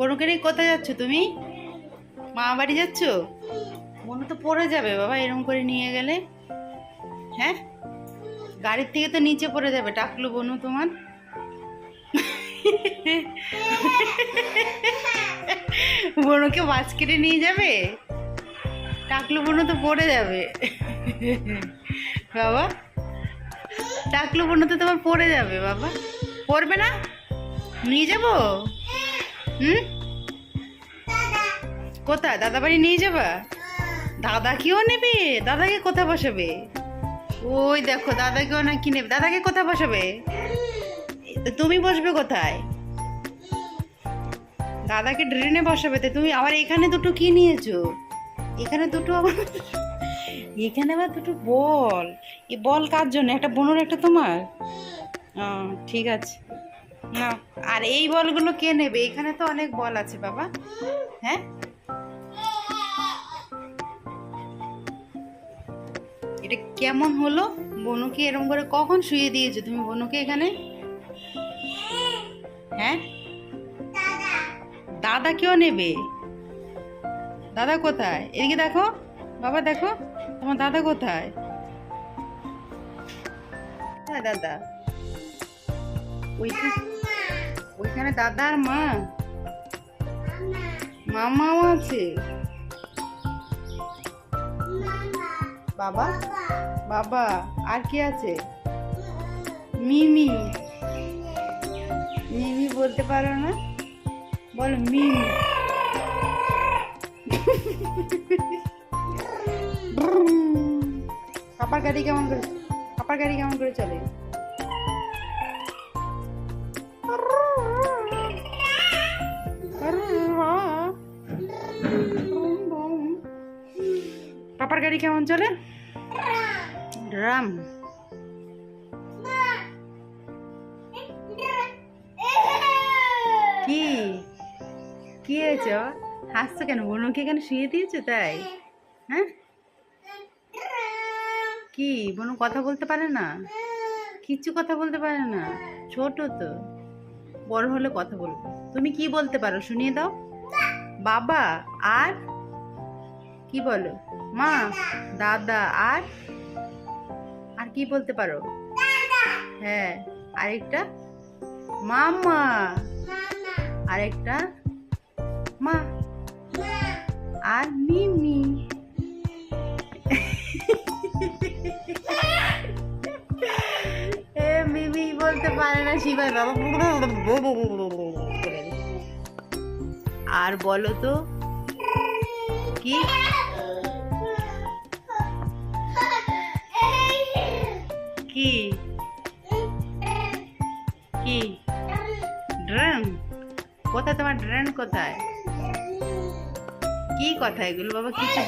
বনুকে নিয়ে কোথায় যাচ্ছ তুমি? মা বাড়ি যাচ্ছ? বনু তো পড়ে যাবে, বাবা এরকম করে নিয়ে গেলে। হ্যাঁ? গাড়ির থেকে তো নিচে পড়ে যাবে, টাকলু বনু তোমার। বনুকে মাছ কেটে নিয়ে যাবে? টাকলু বনু তো পড়ে যাবে। বাবা, টাকলু বনু তো তোমার পড়ে যাবে, বাবা। পড়বে না? নিয়ে যাব? হুম? কোথায়? দাদা বাড়ি নিয়ে যাবা? দাদা কেও নেবে? দাদাকে কোথায় বসাবে? ওই দেখো, দাদাকেও না কি নেবে। দাদাকে কোথায় বসাবে? তুমি বসবে কোথায়? দাদাকে ড্রেনে বসাবে তো। তুমি আবার এখানে দুটো কি নিয়েছো? এখানে দুটো আবার এখানে আবার দুটো বল। এই বল কার জন্য? একটা বোনের, একটা তোমার? ঠিক আছে। না আর এই বলগুলো কে নেবে? এখানে তো অনেক বল আছে, বাবা। হ্যাঁ? এটা কেমন হলো? বনুকে এরকম করে কখন শুয়ে দিয়েছ তুমি বনুকে এখানে? হ্যাঁ? দাদা কেউ নেবে? দাদা কোথায়? এদিকে দেখো। বাবা দেখো, তোমার দাদা কোথায়? হ্যাঁ দাদা? ওইখানে ওইখানে দাদা আর মা। মামাও আছে। বাবা? বাবা। আর কি আছে? মিমি। মিমি বলতে পারো না? বলো মিমি। খাপার গাড়ি কেমন করে খাপার গাড়ি কেমন করে চলে? পাপার গাড়ি কেমন চলে? ড্রাম কি? কি? হয়েছে? হাসছো কেন? বনুকে এখানে শুয়ে দিয়েছ তাই? হ্যাঁ? কি? বনু কথা বলতে পারে না? কিচ্ছু কথা বলতে পারে না? ছোট তো। বড় হলে কথা বলবে। তুমি কি বলতে পারো? শুনিয়ে দাও। বাবা আর? কি বলো? মা, দাদা আর আর কি বলতে পারো? হ্যাঁ আরেকটা মামা আরেকটা মা। আর মিমি। মিমি বলতে পারে না শিবাই বাবা। আর বলো তো, কি? কি? ড্রেন কোথায় তোমার ড্রেন কোথায়? কি কথা এগুলো? বাবা কিছু